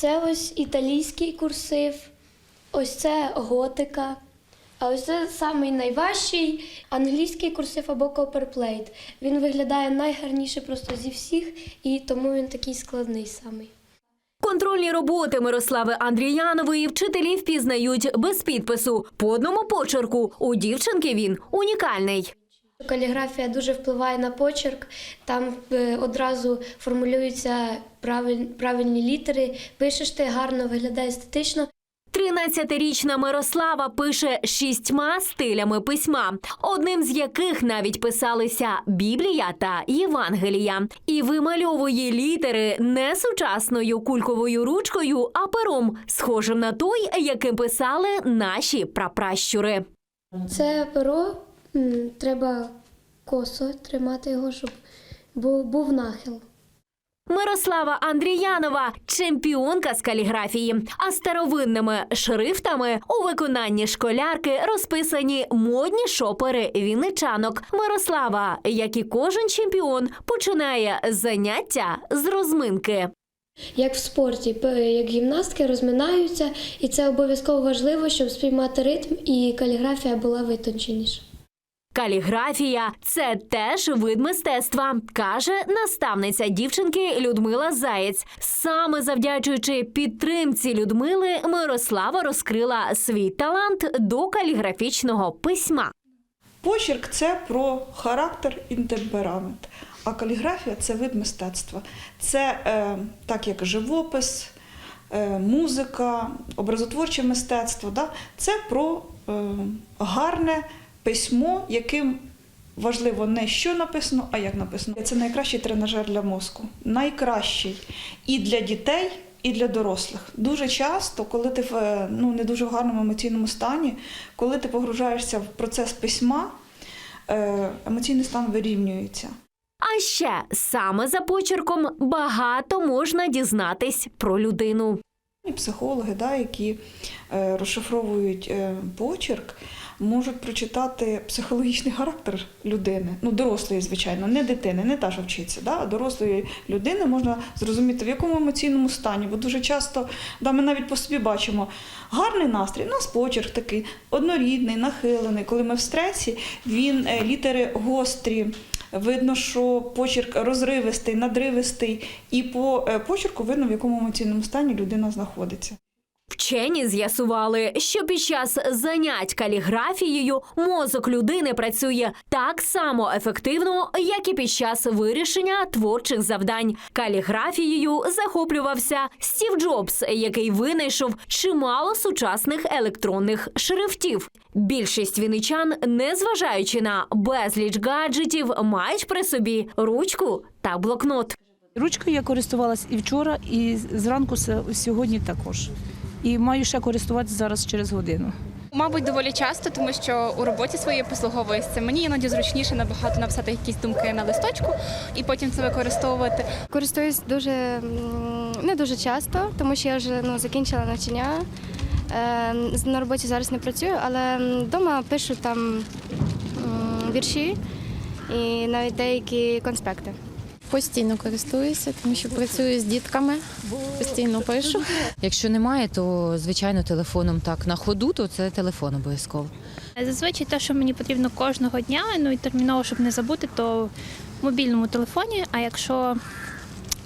Це ось італійський курсив, ось це готика. А ось це самий найважчий англійський курсив або коперплейт. Він виглядає найгарніше просто зі всіх, і тому він такий складний самий. Контрольні роботи Мирослави Андріянової вчителі впізнають без підпису по одному почерку. У дівчинки він унікальний. Каліграфія дуже впливає на почерк. Там е, одразу формулюються правиль- правильні літери. Пишеш ти гарно, виглядає естетично. 13-річна Мирослава пише шістьма стилями письма, одним з яких навіть писалися Біблія та Євангелія, і вимальовує літери не сучасною кульковою ручкою, а пером, схожим на той, яким писали наші прапращури. Це перо треба косо тримати його, щоб був нахил. Мирослава Андріянова чемпіонка з каліграфії. А старовинними шрифтами у виконанні школярки розписані модні шопери вінничанок. Мирослава, як і кожен чемпіон, починає заняття з розминки. Як в спорті, як гімнастки розминаються, і це обов'язково важливо, щоб спіймати ритм і каліграфія була витонченіша. Каліграфія це теж вид мистецтва, каже наставниця дівчинки Людмила Заєць. Саме завдячуючи підтримці Людмили, Мирослава розкрила свій талант до каліграфічного письма. Почерк це про характер і темперамент, а каліграфія це вид мистецтва. Це е, так як живопис, е, музика, образотворче мистецтво. Да? Це про е, гарне письмо, яким важливо не що написано, а як написано. Це найкращий тренажер для мозку. Найкращий і для дітей. І для дорослих дуже часто, коли ти в е, ну не дуже в гарному емоційному стані, коли ти погружаєшся в процес письма, е, емоційний стан вирівнюється. А ще саме за почерком багато можна дізнатись про людину. І психологи, да, які е, розшифровують почерк, можуть прочитати психологічний характер людини, ну дорослої, звичайно, не дитини, не та, що вчиться, да, а дорослої людини можна зрозуміти, в якому емоційному стані. Бо дуже часто да, ми навіть по собі бачимо гарний настрій, у нас почерк такий однорідний, нахилений. Коли ми в стресі, він е, літери гострі. Видно, що почерк розривистий, надривистий, і по е, почерку видно, в якому емоційному стані людина знаходиться. Вчені з'ясували, що під час занять каліграфією мозок людини працює так само ефективно, як і під час вирішення творчих завдань. Каліграфією захоплювався Стів Джобс, який винайшов чимало сучасних електронних шрифтів. Більшість віничан, незважаючи на безліч гаджетів, мають при собі ручку та блокнот. Ручкою я користувалась і вчора, і зранку сьогодні також. І маю ще користуватися зараз через годину. Мабуть, доволі часто, тому що у роботі своїй послуговуюсь цим. Мені іноді зручніше набагато написати якісь думки на листочку і потім це використовувати. Користуюсь дуже не дуже часто, тому що я вже ну, закінчила навчання. Е, На роботі зараз не працюю, але вдома пишу там вірші і навіть деякі конспекти. Постійно користуюся, тому що працюю з дітками, постійно пишу. Якщо немає, то звичайно телефоном так на ходу, то це телефон обов'язково. Зазвичай те, що мені потрібно кожного дня, ну і терміново, щоб не забути, то в мобільному телефоні. А якщо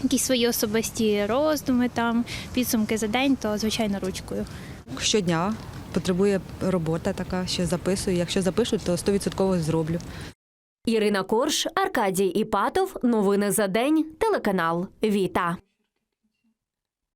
якісь свої особисті роздуми, там підсумки за день, то звичайно ручкою. щодня потребує робота така, що записую. Якщо запишу, то 100% зроблю. Ірина Корш, Аркадій Іпатов. Новини за день. Телеканал Віта.